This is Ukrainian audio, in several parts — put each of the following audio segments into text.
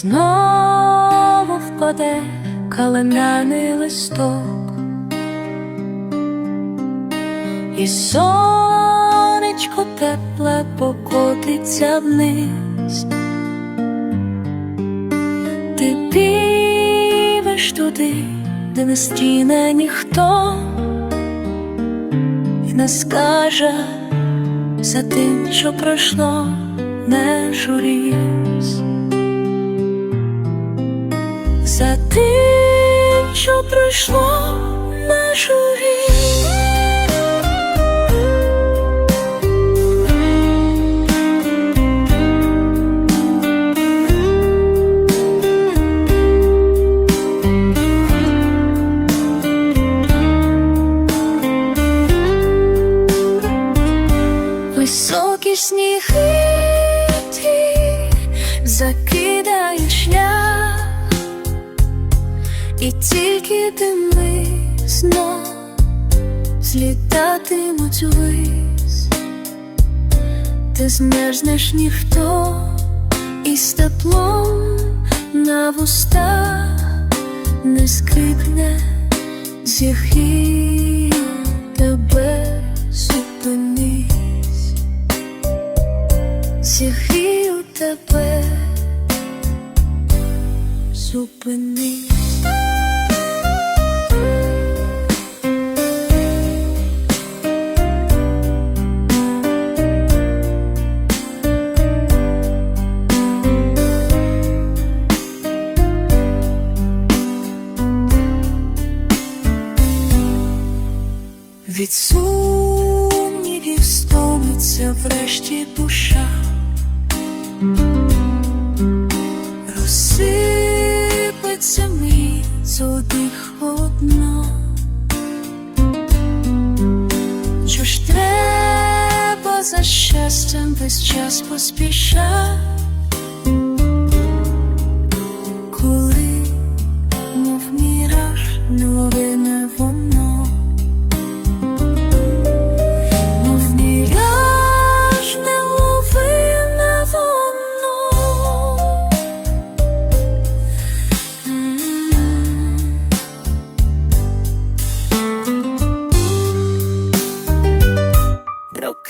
знову впаде калиняний листок, і сонечко тепле покотиться вниз. Ти півеш туди, де не стіне ніхто, і не скаже за тим, що пройшло, не журись. За тим, що пройшло, не журись. Високі сніги і тільки дими знов злітатимуть ввись, ти змерзнеш ніхто із теплом на вустах не скрипне зіхи тебе зупинись. Зігрію тебе, зупинись. Від сумнівів стомиться врешті душа. Розсипеться мить одних одно. Що ж треба за щастям весь час поспішати,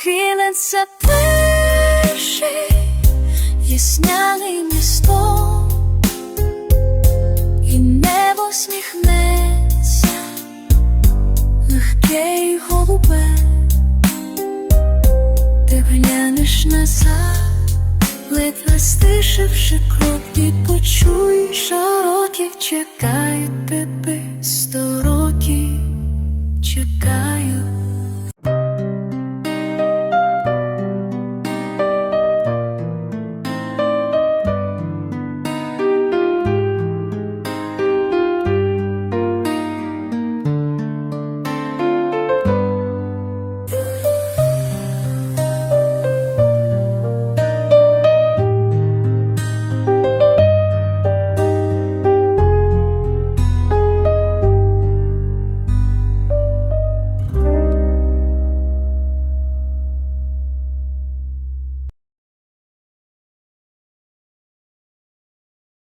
Прокинеться перший ясняний місто, і небо сміхнеться, легке й голубе, ти глянеш назад, ледве стишивши крок, почуєш, років чекає.